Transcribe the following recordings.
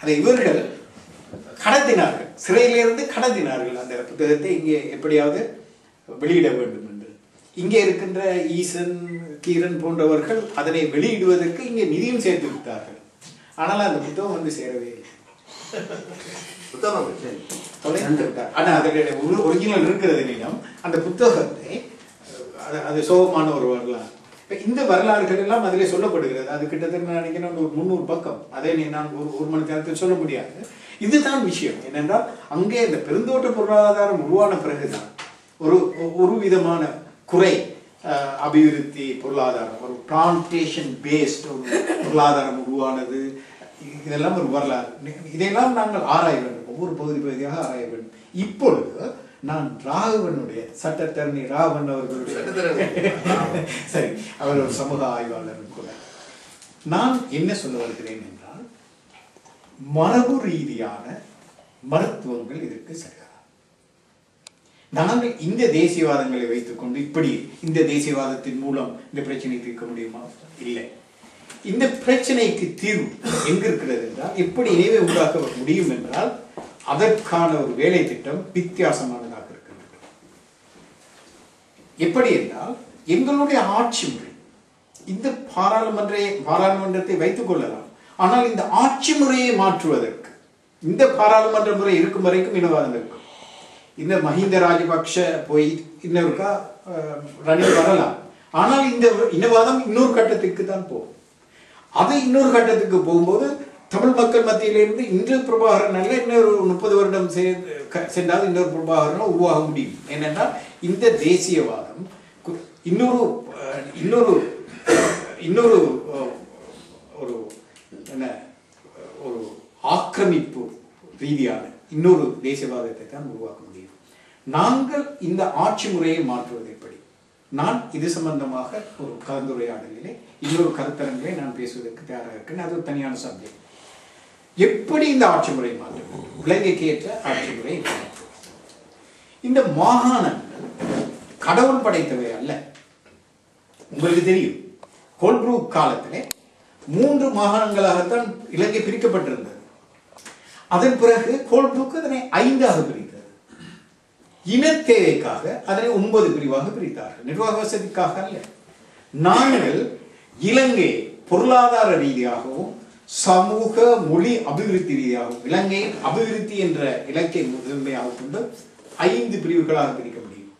அதை இவர்கள் கடத்தினார்கள். சிறையிலிருந்து கடத்தினார்கள் அந்த புத்தகத்தை. இங்கே எப்படியாவது வெளியிட வேண்டும் என்று. இங்கே இருக்கின்ற ஈசன் கீரன் போன்றவர்கள் அதனை வெளியிடுவதற்கு இங்கே நிதியும் சேர்த்து விட்டார்கள். ஆனால் அந்த புத்தகம் வந்து சேரவே இல்லை. தொலைந்து விட்டார். ஆனால் அதனுடைய ஒரு ஒரிஜினல் இருக்கிறது இல்லையும் அந்த புத்தகத்தை அது அது சோகமான ஒரு வரலாறு இப்போ இந்த வரலாறுகள் எல்லாம் அதிலே சொல்லப்படுகிறது. அது கிட்டத்தட்ட நான் நினைக்கிறேன் ஒரு முந்நூறு பக்கம். அதை நீ நான் ஒரு ஒரு மணி நேரத்தில் சொல்ல முடியாது. இதுதான் விஷயம். என்னென்றால் அங்கே இந்த பெருந்தோட்ட பொருளாதாரம் உருவான பிறகுதான் ஒரு ஒரு விதமான குறை அபிவிருத்தி பொருளாதாரம் ஒரு பிளான்டேஷன் பேஸ்ட் ஒரு பொருளாதாரம் உருவானது. இதெல்லாம் ஒரு வரலாறு. இதையெல்லாம் நாங்கள் ஆராய வேண்டும். ஒவ்வொரு பகுதி பகுதியாக ஆராய வேண்டும். இப்பொழுது நான் ராகவனுடைய சட்டத்தரணி ராகவன் அவர்களுடைய. சரி அவர் ஒரு சமூக ஆய்வாளர் கூட. நான் என்ன சொல்ல வருகிறேன் என்றால் மரபு ரீதியான மருத்துவங்கள் இதற்கு சரியாக நாங்கள் இந்த தேசியவாதங்களை வைத்துக்கொண்டு இப்படி இந்த தேசியவாதத்தின் மூலம் இந்த பிரச்சனை தீர்க்க முடியுமா? இல்லை. இந்த பிரச்சனைக்கு தீர்வு எங்க இருக்கிறது என்றால் எப்படி இணைவை உண்டாக்க முடியும் என்றால் அதற்கான ஒரு வேலை திட்டம் இருக்கின்றது எப்படி என்றால் எங்களுடைய ஆட்சி முறை இந்த பாராளுமன்ற பாராளுமன்றத்தை வைத்துக் கொள்ளலாம். ஆனால் இந்த ஆட்சி முறையை மாற்றுவதற்கு இந்த பாராளுமன்ற முறை இருக்கும் வரைக்கும் இனவாதம் இருக்கும் இந்த மஹிந்த ராஜபக்ஷ போய் இன்னொருக்கா ரணில் வரலாம். ஆனால் இந்த இனவாதம் இன்னொரு கட்டத்துக்கு தான் போகும். அது இன்னொரு கட்டத்துக்கு போகும்போது தமிழ் மக்கள் மத்தியிலிருந்து இன்று பிரபாகரன் நல்ல இன்னொரு முப்பது வருடம் க- சென்றால் இன்னொரு பிரபாகரன் உருவாக முடியும். என்னென்னா இந்த தேசியவாதம் இன்னொரு இன்னொரு இன்னொரு ஒரு என்ன ஒரு ஆக்கிரமிப்பு ரீதியான இன்னொரு தேசியவாதத்தை தான் உருவாக்க முடியும். நாங்கள் இந்த ஆட்சி முறையை மாற்றுவது எப்படி? நான் இது சம்பந்தமாக ஒரு கலந்துரையாடலிலே இன்னொரு கருத்தரங்களை நான் பேசுவதற்கு தயாராக இருக்கேன். அது ஒரு தனியான சப்ஜெக்ட் எப்படி இந்த ஆட்சி முறை மாற்றம் இலங்கைக்கு ஏற்ற ஆட்சி முறை இந்த மாகாணங்கள் கடவுள் படைத்தவை அல்ல. உங்களுக்கு தெரியும் கோல்ப்ரூக் காலத்திலே மூன்று மாகாணங்களாகத்தான் இலங்கை பிரிக்கப்பட்டிருந்தது. அதன் பிறகு கோல்ப்ரூக் அதனை ஐந்தாக பிரித்தது. இனத்தேவைக்காக அதனை ஒன்பது பிரிவாக பிரித்தார்கள். நிர்வாக வசதிக்காக அல்ல. நாங்கள் இலங்கை பொருளாதார ரீதியாகவும் சமூக மொழி அபிவிருத்தி ரீதியாகும் இலங்கை அபிவிருத்தி என்ற இலக்கை முதன்மையாக கொண்டு ஐந்து பிரிவுகளாக பிரிக்க முடியும்.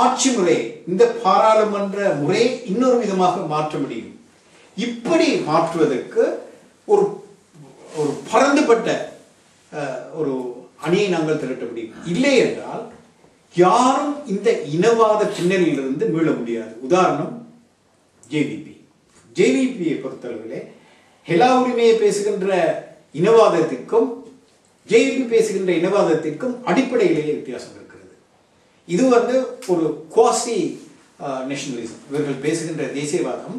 ஆட்சி முறை இந்த பாராளுமன்ற முறையை இன்னொரு விதமாக மாற்ற முடியும். இப்படி மாற்றுவதற்கு ஒரு ஒரு பரந்துபட்ட ஒரு அணியை நாங்கள் திரட்ட முடியும். இல்லை என்றால் யாரும் இந்த இனவாத பின்னணியிலிருந்து மீள முடியாது. உதாரணம் ஜேவிபி ஜேவிபியை பொறுத்தளவிலே ஹெலா உரிமையை பேசுகின்ற இனவாதத்திற்கும் ஜேபி பேசுகின்ற இனவாதத்திற்கும் அடிப்படையிலேயே வித்தியாசம் இருக்கிறது. இது வந்து ஒரு குவாசி நேஷனலிசம் இவர்கள் பேசுகின்ற தேசியவாதம்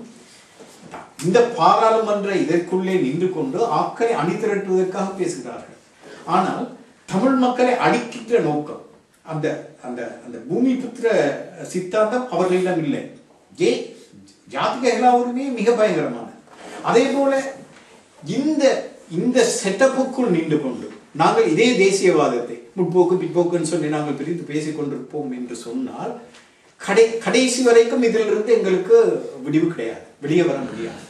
இந்த பாராளுமன்ற இதற்குள்ளே நின்று கொண்டு ஆக்களை அணிதிரட்டுவதற்காக பேசுகிறார்கள். ஆனால் தமிழ் மக்களை அழிக்கின்ற நோக்கம் அந்த அந்த அந்த பூமி புத்திர சித்தாந்தம் அவர்களிடம் இல்லை. ஜே ஜாதிக எல்லா உரிமையே மிக பயங்கரமான அதே போல இந்த இந்த செட்டப்புக்குள் நின்று கொண்டு நாங்கள் இதே தேசியவாதத்தை முற்போக்கு பிற்போக்குன்னு சொல்லி நாங்கள் பிரித்து பேசிக் கொண்டிருப்போம் என்று சொன்னால் கடை கடைசி வரைக்கும் இதிலிருந்து எங்களுக்கு விடிவு கிடையாது வெளியே வர முடியாது.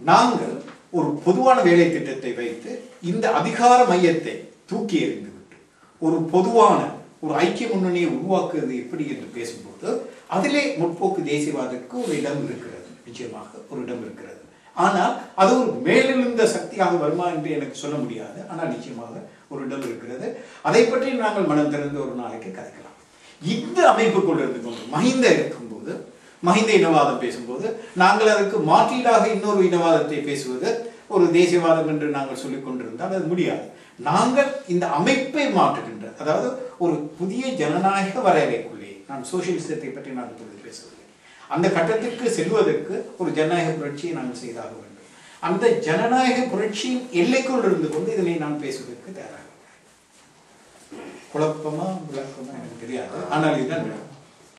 நாங்கள் ஒரு பொதுவான வேலை திட்டத்தை வைத்து இந்த அதிகார மையத்தை தூக்கி எறிந்துவிட்டு ஒரு பொதுவான ஒரு ஐக்கிய முன்னணியை உருவாக்குவது எப்படி என்று பேசும்போது அதிலே முற்போக்கு தேசியவாதத்துக்கு ஒரு இடம் இருக்கிறது நிச்சயமாக ஒரு இடம் இருக்கிறது. ஆனால் அது ஒரு மேலெழுந்த சக்தியாக வருமா என்று எனக்கு சொல்ல முடியாது. ஆனால் நிச்சயமாக ஒரு இடம் இருக்கிறது. அதை பற்றி நாங்கள் மனம் திறந்து ஒரு நாளைக்கு கதைக்கலாம். இந்த அமைப்பு இருந்து கொண்டு மஹிந்த இருக்கும்போது மஹிந்த இனவாதம் பேசும்போது நாங்கள் அதற்கு மாற்றீடாக இன்னொரு இனவாதத்தை பேசுவது ஒரு தேசியவாதம் என்று நாங்கள் சொல்லிக் கொண்டிருந்தால் அது முடியாது. நாங்கள் இந்த அமைப்பை மாற்றுகின்ற அதாவது ஒரு புதிய ஜனநாயக வரையறைக்குள்ளே நான் சோசியலிசத்தை பற்றி நான் இப்பொழுது பேசவில்லை அந்த கட்டத்திற்கு செல்வதற்கு ஒரு ஜனநாயக புரட்சியை நாங்கள் செய்தாக வேண்டும். அந்த ஜனநாயக புரட்சியின் எல்லைக்குள் இருந்து கொண்டு இதனை நான் பேசுவதற்கு தயாராக குழப்பமா விளக்கமா எனக்கு தெரியாது. ஆனால் இதுதான்